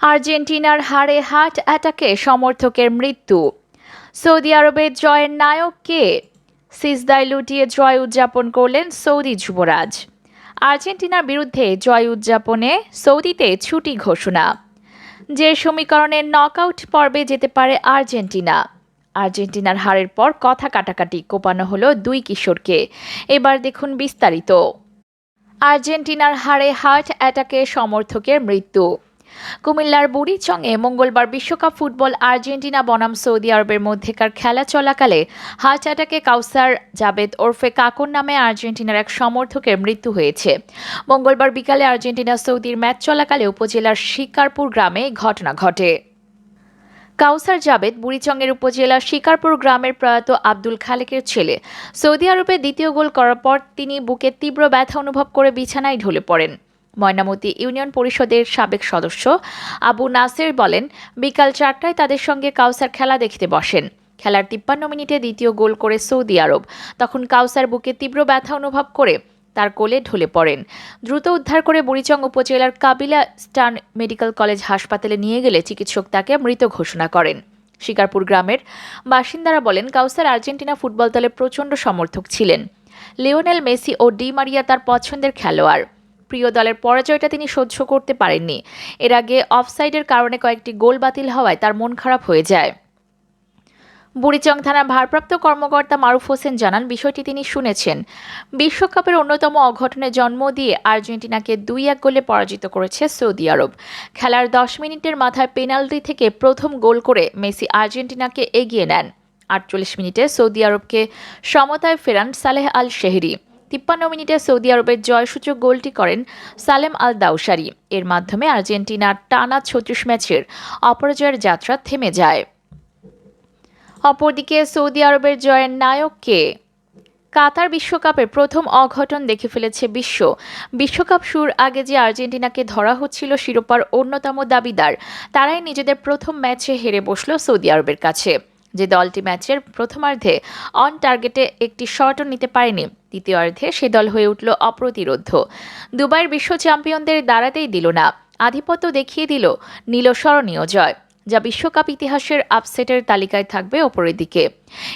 আর্জেন্টিনার হারে হার্ট অ্যাটাকে সমর্থকের মৃত্যু। সৌদি আরবের জয়ের নায়ক কে সিজদায় লুটিয়ে জয় উদযাপন করলেন সৌদি যুবরাজ। আর্জেন্টিনার বিরুদ্ধে জয় উদযাপনে সৌদিতে ছুটি ঘোষণা। যে সমীকরণের নকআউট পর্বে যেতে পারে আর্জেন্টিনা। আর্জেন্টিনার হারের পর কথা কাটাকাটি কোপানো হলো দুই কিশোরকে। এবার দেখুন বিস্তারিত। আর্জেন্টিনার হারে হার্ট অ্যাটাকে সমর্থকের মৃত্যু। কুমিল্লার বুড়িচংয়ে মঙ্গলবার বিশ্বকাপ ফুটবল আর্জেন্টিনা, বনাম সৌদি আরবের মধ্যেকার খেলা চলাকালে হার্ট অ্যাটাকে কাউসার জাবেদ ওরফে কাকুর নামে আর্জেন্টিনার এক সমর্থকের মৃত্যু হয়েছে। মঙ্গলবার বিকালে আর্জেন্টিনা সৌদির ম্যাচ চলাকালে উপজেলার শিকারপুর গ্রামে ঘটনা ঘটে। কাউসার জাবেদ বুড়িচংয়ের উপজেলার শিকারপুর গ্রামের প্রয়াত আব্দুল খালেকের ছেলে। সৌদি আরবে দ্বিতীয় গোল করার পর তিনি বুকে তীব্র ব্যথা অনুভব করে বিছানায় ঢলে পড়েন। ময়নামতি ইউনিয়ন পরিষদের সাবেক সদস্য। আবু নাসের বলেন, বিকাল চারটায় তাদের সঙ্গে কাউসার খেলা দেখতে বসেন। খেলার তিপ্পান্ন মিনিটে দ্বিতীয় গোল করে সৌদি আরব। তখন কাউসার বুকে তীব্র ব্যথা অনুভব করে তার কোলে ঢলে পড়েন। দ্রুত উদ্ধার করে বুড়িচং উপজেলার কাবিলা স্টান মেডিকেল কলেজ হাসপাতালে নিয়ে গেলে চিকিৎসক তাকে মৃত ঘোষণা করেন। শিকারপুর গ্রামের বাসিন্দারা বলেন, কাউসার আর্জেন্টিনা ফুটবল দলের প্রচণ্ড সমর্থক ছিলেন। লিওনেল মেসি ও ডি মারিয়া তার পছন্দের খেলোয়াড়। প্রিয় দলের পরাজয়টা তিনি সহ্য করতে পারেননি। এর আগে অফসাইডের কারণে কয়েকটি গোল বাতিল হওয়ায় তার মন খারাপ হয়ে যায়। বুড়িচং থানার ভারপ্রাপ্ত কর্মকর্তা মারুফ হোসেন জানান, বিষয়টি তিনি শুনেছেন। বিশ্বকাপের অন্যতম অঘটনে জন্ম দিয়ে আর্জেন্টিনাকে দুই এক গোলে পরাজিত করেছে সৌদি আরব। খেলার দশ মিনিটের মাথায় পেনাল্টি থেকে প্রথম গোল করে মেসি আর্জেন্টিনাকে এগিয়ে নেন। আটচল্লিশ মিনিটে সৌদি আরবকে সমতায় ফেরান সালেহ আল শেহরি তিপ্পান্ন মিনিটে সৌদি আরবের জয়সূচক গোলটি করেন সালেম আল দাউসারি এর মাধ্যমে আর্জেন্টিনার টানা ছত্রিশ ম্যাচের অপরাজয়ের যাত্রা থেমে যায়। অপরদিকে সৌদি আরবের জয়ের নায়ককে কাতার বিশ্বকাপের প্রথম অঘটন দেখে ফেলেছে বিশ্ব। বিশ্বকাপ শুরুর আগে যে আর্জেন্টিনাকে ধরা হচ্ছিল শিরোপার অন্যতম দাবিদার, তারাই নিজেদের প্রথম ম্যাচে হেরে বসল সৌদি আরবের কাছে। যে দলটি ম্যাচের প্রথমার্ধে অন টার্গেটে একটি শটও নিতে পারেনি, দ্বিতীয়ার্ধে সে দল হয়ে উঠল অপ্রতিরোধ্য দুবাইয়ের বিশ্ব চ্যাম্পিয়নদের দাঁড়াতেই দিল না, আধিপত্য দেখিয়ে দিল নীল স্মরণীয় জয়, যা বিশ্বকাপ ইতিহাসের আপসেটের তালিকায় থাকবে ওপরের দিকে।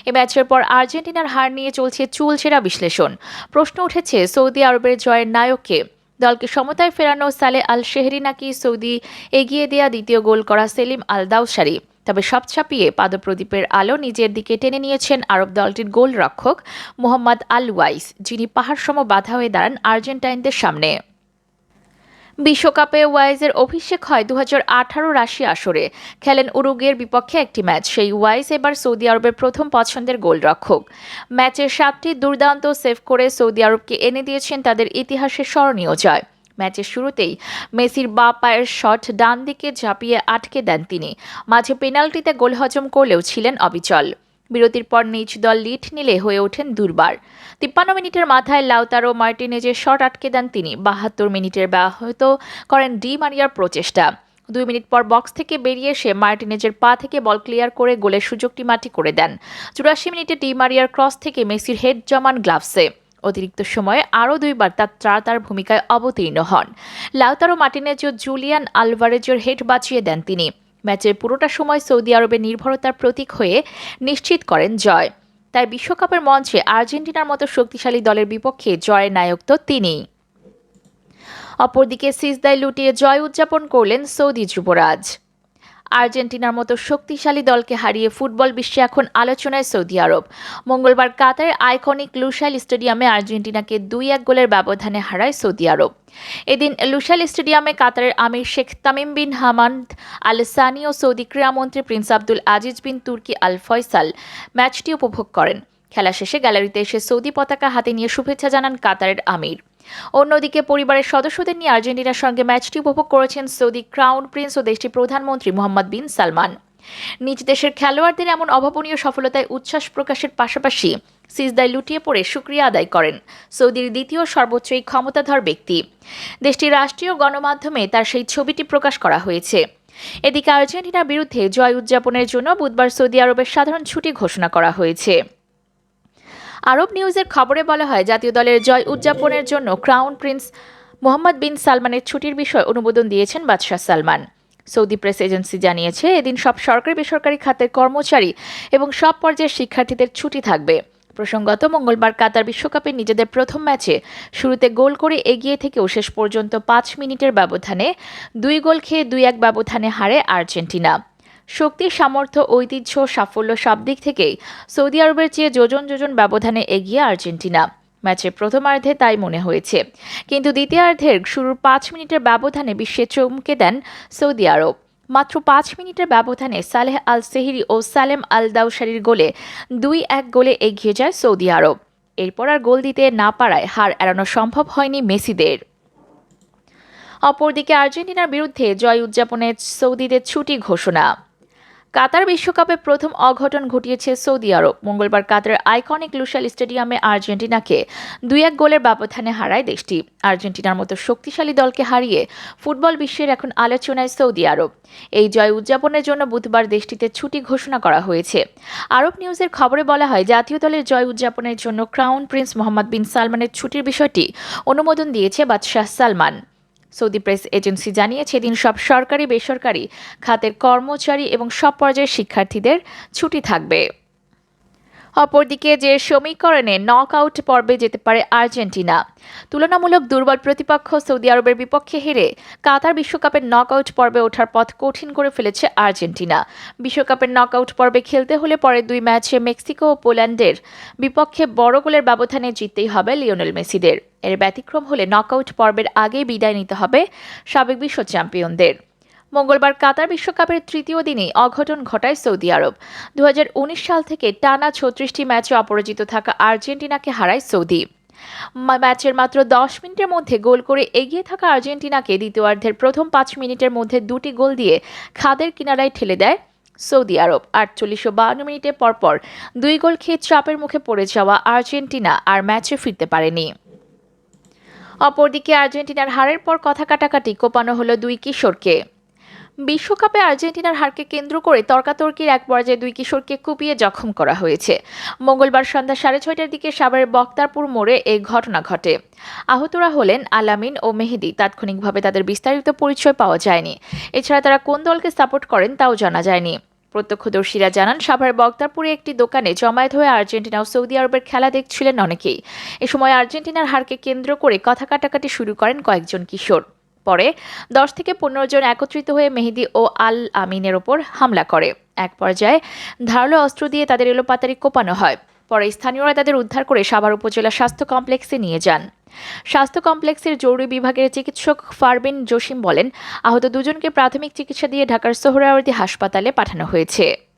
এ ম্যাচের পর আর্জেন্টিনার হার নিয়ে চলছে চুলচেরা বিশ্লেষণ। প্রশ্ন উঠেছে সৌদি আরবের জয়ের নায়ককে। দলকে সমতায় ফেরানো সালে আল শেহরি নাকি সৌদি এগিয়ে দেয়া দ্বিতীয় গোল করা সেলিম আল দাউসারি তবে সব ছাপিয়ে পাদপ্রদীপের আলো নিজের দিকে টেনে নিয়েছেন আরব দলটির গোলরক্ষক মোহাম্মদ আল ওয়াইস যিনি পাহাড়সম বাধা হয়ে দাঁড়ান আর্জেন্টাইনদের সামনে। বিশ্বকাপে ওয়াইজের অভিষেক হয় দু আঠারো রাশি আসরে। খেলেন উরুগের বিপক্ষে একটি ম্যাচ, সেই ওয়াইজ এবার সৌদি আরবের প্রথম পছন্দের গোলরক্ষক। ম্যাচের সাতটি দুর্দান্ত সেভ করে সৌদি আরবকে এনে দিয়েছেন তাদের ইতিহাসে স্মরণীয় জয়। ম্যাচের শুরুতেই মেসির বা পায়ের শট ডান দিকে ঝাঁপিয়ে আটকে দেন তিনি। মাঝে পেনাল্টিতে গোল হজম করলেও ছিলেন অবিচল। বিরতির পর নিজ দল লিড নিলে হয়ে ওঠেন দুর্বার। তিপ্পান্ন মিনিটের মাথায় লাউতারো মার্টিনেজের শট আটকে দেন তিনি। বাহাত্তর মিনিটের ব্যাহত করেন ডি মারিয়ার প্রচেষ্টা। দুই মিনিট পর বক্স থেকে বেরিয়ে এসে মার্টিনেজের পা থেকে বল ক্লিয়ার করে গোলের সুযোগটি মাটি করে দেন। চুরাশি মিনিটে ডি মারিয়ার ক্রস থেকে মেসির হেড জমান গ্লাভসে। অতিরিক্ত সময়ে আরও দুইবার তার তার ভূমিকায় অবতীর্ণ হন। লাউতারো মার্টিনেজ ও জুলিয়ান আলভারেজের হেড বাঁচিয়ে দেন তিনি। ম্যাচের পুরোটা সময় সৌদি আরবের নির্ভরতার প্রতীক হয়ে নিশ্চিত করেন জয়। তাই বিশ্বকাপের মঞ্চে আর্জেন্টিনার মতো শক্তিশালী দলের বিপক্ষে জয়ের নায়ক তো তিনিই অপরদিকে সিজদায় লুটিয়ে জয় উদযাপন করলেন সৌদি যুবরাজ। আর্জেন্টিনার মতো শক্তিশালী দলকে হারিয়ে ফুটবল বিশ্বে এখন আলোচনায় সৌদি আরব। মঙ্গলবার কাতারের আইকনিক লুসাইল স্টেডিয়ামে আর্জেন্টিনাকে দুই এক গোলের ব্যবধানে হারায় সৌদি আরব। এদিন লুসাইল স্টেডিয়ামে কাতারের আমির Sheikh Tamim bin Hamad Al Thani ও Saudi ক্রীড়ামন্ত্রী Prince Abdul Aziz bin Turki Al Faisal ম্যাচটি উপভোগ করেন। খেলা শেষে গ্যালারিতে এসে সৌদি পতাকা হাতে নিয়ে শুভেচ্ছা জানান কাতারের আমির। অন্যদিকে পরিবারের সদস্যদের নিয়ে আর্জেন্টিনার সঙ্গে ম্যাচটি উপভোগ করেছেন সৌদি ক্রাউন প্রিন্স ও দেশটির প্রধানমন্ত্রী মোহাম্মদ বিন সালমান। নিজ দেশের খেলোয়াড়দের এমন অভাবনীয় সফলতায় উচ্ছ্বাস প্রকাশের পাশাপাশি সিজদায় লুটিয়ে পড়ে সুক্রিয়া আদায় করেন সৌদির দ্বিতীয় সর্বোচ্চ এই ক্ষমতাধর ব্যক্তি। দেশটির রাষ্ট্রীয় গণমাধ্যমে তার সেই ছবিটি প্রকাশ করা হয়েছে। এদিকে আর্জেন্টিনার বিরুদ্ধে জয় উদযাপনের জন্য বুধবার সৌদি আরবের সাধারণ ছুটি ঘোষণা করা হয়েছে। আরব নিউজের খবরে বলা হয়, জাতীয় দলের জয় উদযাপনের জন্য ক্রাউন প্রিন্স মোহাম্মদ বিন সালমানের ছুটির বিষয়ে অনুমোদন দিয়েছেন বাদশাহ সালমান। সৌদি প্রেস এজেন্সি জানিয়েছে, এদিন সব সরকারি বেসরকারি খাতের কর্মচারী এবং সব পর্যায়ের শিক্ষার্থীদের ছুটি থাকবে। প্রসঙ্গত, মঙ্গলবার কাতার বিশ্বকাপে নিজেদের প্রথম ম্যাচে শুরুতে গোল করে এগিয়ে থেকেও শেষ পর্যন্ত পাঁচ মিনিটের ব্যবধানে দুই গোল খেয়ে দুই এক ব্যবধানে হারে আর্জেন্টিনা। শক্তি সামর্থ্য, ঐতিহ্য, সাফল্য সব দিক থেকেই সৌদি আরবের চেয়ে যোজন যোজন ব্যবধানে এগিয়ে আর্জেন্টিনা। ম্যাচের প্রথমার্ধে তাই মনে হয়েছে। কিন্তু দ্বিতীয়ার্ধের শুরুর পাঁচ মিনিটের ব্যবধানে বিশ্বে চমকে দেন সৌদি আরব। মাত্র পাঁচ মিনিটের ব্যবধানে সালেহ আল সেহিরি ও সালেম আল দাউসারির গোলে দুই এক গোলে এগিয়ে যায় সৌদি আরব। এরপর আর গোল দিতে না পারায় হার এড়ানো সম্ভব হয়নি মেসিদের। অপরদিকে আর্জেন্টিনার বিরুদ্ধে জয় উদযাপনে সৌদিদের ছুটি ঘোষণা। কাতার বিশ্বকাপে প্রথম অঘটন ঘটিয়েছে সৌদি আরব। মঙ্গলবার কাতারের আইকনিক লুসাল স্টেডিয়ামে আর্জেন্টিনাকে দুই এক গোলের ব্যবধানে হারায় দেশটি। আর্জেন্টিনার মতো শক্তিশালী দলকে হারিয়ে ফুটবল বিশ্বের এখন আলোচনায় সৌদি আরব। এই জয় উদযাপনের জন্য বুধবার দেশটিতে ছুটি ঘোষণা করা হয়েছে। আরব নিউজের খবরে বলা হয়, জাতীয় দলের জয় উদযাপনের জন্য ক্রাউন প্রিন্স মোহাম্মদ বিন সালমানের ছুটির বিষয়টি অনুমোদন দিয়েছে বাদশাহ সালমান। সৌদি প্রেস এজেন্সি জানিয়েছে, এদিন সব সরকারি বেসরকারি খাতের কর্মচারী এবং সব পর্যায়ের শিক্ষার্থীদের ছুটি থাকবে। অপরদিকে যে সমীকরণে নক আউট পর্বে যেতে পারে আর্জেন্টিনা। তুলনামূলক দুর্বল প্রতিপক্ষ সৌদি আরবের বিপক্ষে হেরে কাতার বিশ্বকাপের নক আউট পর্বে ওঠার পথ কঠিন করে ফেলেছে আর্জেন্টিনা। বিশ্বকাপের নক আউট পর্বে খেলতে হলে পরের দুই ম্যাচে মেক্সিকো ও পোল্যান্ডের বিপক্ষে বড় গোলের ব্যবধানে জিততেই হবে লিওনেল মেসিদের। এর ব্যতিক্রম হলে নকআউট পর্বের আগেই বিদায় নিতে হবে সাবেক বিশ্ব চ্যাম্পিয়নদের। মঙ্গলবার কাতার বিশ্বকাপের তৃতীয় দিনেই অঘটন ঘটায় সৌদি আরব। দু হাজার উনিশ সাল থেকে টানা ছত্রিশটি ম্যাচে অপরাজিত থাকা আর্জেন্টিনাকে হারায় সৌদি। ম্যাচের মাত্র দশ মিনিটের মধ্যে গোল করে এগিয়ে থাকা আর্জেন্টিনাকে দ্বিতীয়ার্ধের প্রথম পাঁচ মিনিটের মধ্যে দুটি গোল দিয়ে খাদের কিনারায় ঠেলে দেয় সৌদি আরব। আটচল্লিশশো বাউন্ন মিনিটে পরপর দুই গোল খেয়ে চাপের মুখে পড়ে যাওয়া আর্জেন্টিনা আর ম্যাচে ফিরতে পারেনি। অপরদিকে আর্জেন্টিনার হারের পর কথা কাটাকাটি কোপানো হলো দুই কিশোরকে। বিশ্বকাপে আর্জেন্টিনার হারকে কেন্দ্র করে তর্কাতর্কির এক পর্যায়ে দুই কিশোরকে কুপিয়ে জখম করা হয়েছে। মঙ্গলবার সন্ধ্যা সাড়ে ছয়টার দিকে সাভারের বক্তারপুর মোড়ে এই ঘটনা ঘটে। আহতরা হলেন আলামিন ও মেহেদি। তাৎক্ষণিকভাবে তাদের বিস্তারিত পরিচয় পাওয়া যায়নি। এছাড়া তারা কোন দলকে সাপোর্ট করেন তাও জানা যায়নি। প্রত্যক্ষদর্শীরা জানান, সাভারের বক্তারপুরে একটি দোকানে জমায়েত হয়ে আর্জেন্টিনা ও সৌদি আরবের খেলা দেখছিলেন অনেকেই। এ সময় আর্জেন্টিনার হারকে কেন্দ্র করে কথা কাটাকাটি শুরু করেন কয়েকজন কিশোর। পরে দশ থেকে পনেরো জন একত্রিত হয়ে মেহেদি ও আল আমিনের ওপর হামলা করে। এক পর্যায়ে ধারালো অস্ত্র দিয়ে তাদের এলোপাতারি কোপানো হয়। পরে স্থানীয়রা তাদের উদ্ধার করে সাভার উপজেলা স্বাস্থ্য কমপ্লেক্সে নিয়ে যান। স্বাস্থ্য কমপ্লেক্সের জরুরি বিভাগের চিকিৎসক ফারবিন জসিম বলেন, আহত দুজনকে প্রাথমিক চিকিৎসা দিয়ে ঢাকার সোহরাওয়ার্দী হাসপাতালে পাঠানো হয়েছে।